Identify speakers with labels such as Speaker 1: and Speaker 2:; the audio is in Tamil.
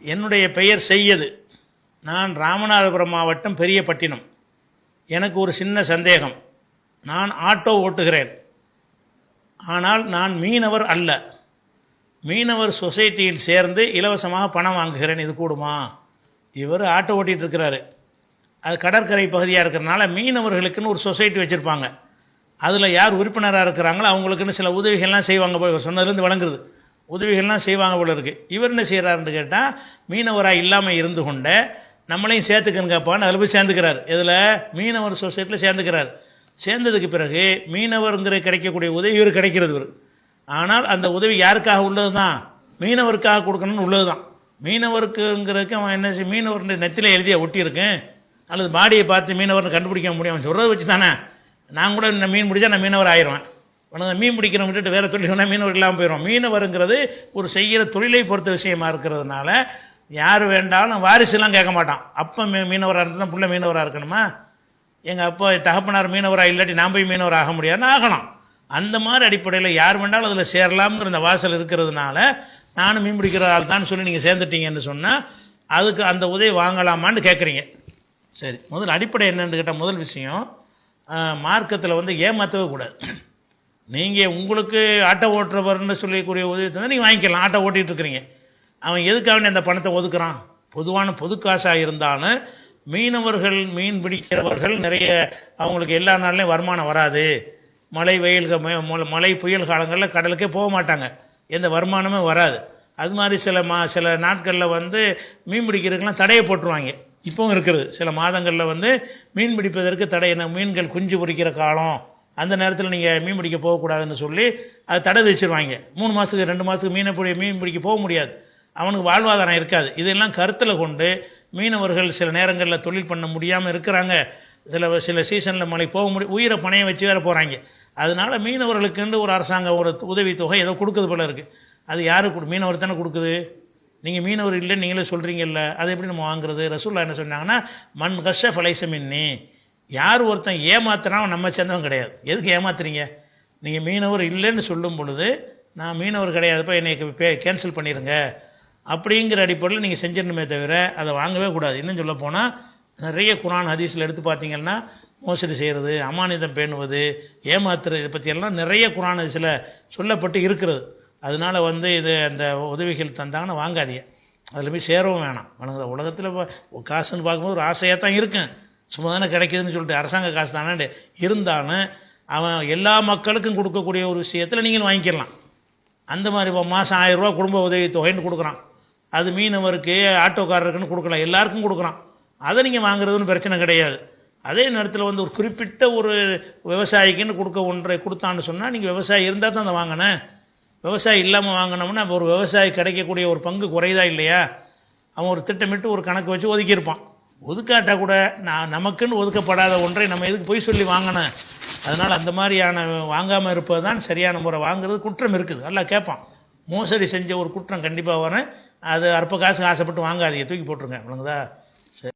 Speaker 1: என்னுடைய பெயர் செய்யது. நான் ராமநாதபுரம் மாவட்டம் பெரியபட்டினம் எனக்கு ஒரு சின்ன சந்தேகம். நான் ஆட்டோ ஓட்டுகிறேன். ஆனால் நான் மீனவர் அல்ல. மீனவர் சொசைட்டியில் சேர்ந்து இலவசமாக பணம் வாங்குகிறேன். இது கூடுமா? இவர் ஆட்டோ ஓட்டிகிட்டு இருக்கிறாரு. அது கடற்கரை பகுதியாக இருக்கிறனால மீனவர்களுக்குன்னு ஒரு சொசைட்டி வச்சுருப்பாங்க. அதில் யார் உறுப்பினராக இருக்கிறாங்களோ அவங்களுக்குன்னு சில உதவிகள்லாம் செய்வாங்க. சொன்னதுலேருந்து வழங்குறது உதவிகள்லாம் செய்வாங்க போல இருக்குது இவர் என்ன செய்கிறாருன்னு கேட்டால் மீனவராக இல்லாமல் இருந்து கொண்ட நம்மளையும் சேர்த்துக்கணுங்கப்பான்னு அதில் போய் சேர்ந்துக்கிறார். இதில் மீனவர் சொசைட்டியில் சேர்ந்துக்கிறார். சேர்ந்ததுக்கு பிறகு மீனவருங்கிற கிடைக்கக்கூடிய உதவி இவர் கிடைக்கிறது இவர். ஆனால் அந்த உதவி யாருக்காக உள்ளது தான் மீனவருக்காக கொடுக்கணும்னு உள்ளது தான் மீனவருக்குங்கிறதுக்கு அவன் என்ன செய்ய மீனவர் நெத்தில எழுதிய ஒட்டியிருக்கேன். அல்லது பாடியை பார்த்து மீனவர்னு கண்டுபிடிக்க முடியும். அவன் சொல்கிறத வச்சு தானே நான் கூட இந்த மீன் பிடிச்சா நான் மீனவர் ஆயிடுவேன். ஆனால் மீன் பிடிக்கிறவங்க விட்டுட்டு வேறு தொழில் சொன்னால் மீனவர் இல்லாமல் போயிடும் மீனவருங்கிறது ஒரு செய்கிற தொழிலை பொறுத்த விஷயமா இருக்கிறதுனால யார் வேண்டாலும் வாரிசுலாம் கேட்க மாட்டான். அப்போ மீ மீனவராக இருந்தால் தான் பிள்ளை மீனவராக இருக்கணுமா? எங்கள் அப்பா தகப்பனார் மீனவராக இல்லாட்டி நான் போய் மீனவராக ஆக முடியாதுன்னு ஆகணும். அந்த மாதிரி அடிப்படையில் யார் வேண்டாலும் அதில் சேரலாம்ங்கிற அந்த வாசல் இருக்கிறதுனால நானும் மீன் பிடிக்கிற ஆள் தான் சொல்லி நீங்கள் சேர்ந்துட்டீங்கன்னு சொன்னால் அதுக்கு அந்த உதவி வாங்கலாமான்னு கேட்குறீங்க சரி முதல் அடிப்படை என்னென்னு கேட்டால் முதல் விஷயம் மார்க்கத்தில் வந்து ஏமாற்றவே கூடாது. நீங்கள் உங்களுக்கு ஆட்டோ ஓட்டுறவர்னு சொல்லக்கூடிய உதவி தந்தால் நீங்கள் வாங்கிக்கலாம். ஆட்டோ ஓட்டிகிட்டு இருக்கிறீங்க. அவன் எதுக்காக அந்த பணத்தை ஒதுக்குறான்? பொதுவான பொது காசாக இருந்தாலும் மீனவர்கள் மீன் பிடிக்கிறவர்கள் நிறைய அவங்களுக்கு எல்லா நாள்லையும் வருமானம் வராது. மழை வெயில் ம- மழை புயல் காலங்களில் கடலுக்கே போக மாட்டாங்க. எந்த வருமானமே வராது. அது மாதிரி சில மா சில நாட்களில் வந்து மீன் பிடிக்கிறதுக்கெல்லாம் தடையை போட்டுருவாங்க. இப்போவும் இருக்கிறது சில மாதங்களில் வந்து மீன் பிடிப்பதற்கு தடை என்ன? மீன்கள் குஞ்சு பிடிக்கிற காலம். அந்த நேரத்தில் நீங்கள் மீன் பிடிக்க போகக்கூடாதுன்னு சொல்லி அது தடை வச்சிருவாங்க மூணு மாதத்துக்கு ரெண்டு மாதத்துக்கு மீனை பிடி மீன் பிடிக்க போக முடியாது. அவனுக்கு வாழ்வாதாரம் இருக்காது. இதெல்லாம் கருத்தில் கொண்டு மீனவர்கள் சில நேரங்களில் தொழில் பண்ண முடியாமல் இருக்கிறாங்க. சில சில சீசனில் மழை போக முடியும் உயிரை பணைய வச்சு வேறு போகிறாங்க அதனால மீனவர்களுக்குன்னு ஒரு அரசாங்கம் ஒரு உதவித்தொகை ஏதோ கொடுக்குது போல இருக்குது அது யாருக்கு கொடு மீனவர் தானே கொடுக்குது. நீங்கள் மீனவர் இல்லைன்னு நீங்களே சொல்கிறீங்கல்ல அதை எப்படி நம்ம வாங்குறது? ரசூல்லா என்ன சொன்னாங்கன்னா மண் கஷ ஃபலைசமின்னி யார் ஒருத்தன் ஏமாத்துனா நம்ம சேர்ந்தவன் கிடையாது. எதுக்கு ஏமாத்துறீங்க? நீங்கள் மீனவர் இல்லைன்னு சொல்லும் பொழுது நான் மீனவர் கிடையாதுப்பா என்னை பே கேன்சல் பண்ணிடுங்க அப்படிங்கிற அடிப்படையில் நீங்கள் செஞ்சிடணுமே தவிர அதை வாங்கவே கூடாது. இன்னும் சொல்ல போனால் நிறைய குரான் ஹதீஸில் எடுத்து பார்த்தீங்கன்னா மோசடி செய்கிறது அமானிதம் பேணுவது ஏமாத்துறது இதை பற்றியெல்லாம் நிறைய குரான் ஹதீஸில் சொல்லப்பட்டு இருக்கிறது. அதனால வந்து இது அந்த உதவிகள் தந்தாங்கன்னா வாங்காதீங்க. அதில் போய் சேரவும் வேணாம். வணங்குற உலகத்தில் இப்போ காசுன்னு பார்க்கும்போது ஒரு ஆசையாக தான் இருக்கும் சும்மா தானே கிடைக்குதுன்னு சொல்லிட்டு அரசாங்க காசு தானே இருந்தாலும் அவன் எல்லா மக்களுக்கும் கொடுக்கக்கூடிய ஒரு விஷயத்தில் நீங்கள் வாங்கிக்கலாம். அந்த மாதிரி இப்போ மாதம் ஆயிரரூவா குடும்ப உதவி தொகைன்னு கொடுக்குறான். அது மீனவருக்கு ஆட்டோக்காரருக்குன்னு கொடுக்கலாம். எல்லாருக்கும் கொடுக்குறான். அதை நீங்கள் வாங்குறதுன்னு பிரச்சனை கிடையாது. அதே நேரத்தில் வந்து ஒரு குறிப்பிட்ட ஒரு விவசாயிக்குன்னு கொடுக்க ஒன்றை கொடுத்தான்னு சொன்னால் நீங்கள் விவசாயி இருந்தால் தான் அதை வாங்கினேன் விவசாயி இல்லாமல் வாங்கினோம்னா ஒரு விவசாயி கிடைக்கக்கூடிய ஒரு பங்கு குறைதா இல்லையா? அவன் ஒரு திட்டமிட்டு ஒரு கணக்கு வச்சு ஒதுக்கியிருப்பான். ஒதுக்காட்டா கூட நான் நமக்குன்னு ஒதுக்கப்படாத ஒன்றை நம்ம எதுக்கு போய் சொல்லி வாங்கினேன்? அதனால் அந்த மாதிரியான வாங்காமல் இருப்பது தான் சரியான முறை. வாங்குறது குற்றம் இருக்குது. நல்லா கேட்பான். மோசடி செஞ்ச ஒரு குற்றம் கண்டிப்பாக வரேன் அது அற்ப காசுக்கு ஆசைப்பட்டு வாங்காதீங்க. தூக்கி போட்டுருங்க. விளங்குதா சரி.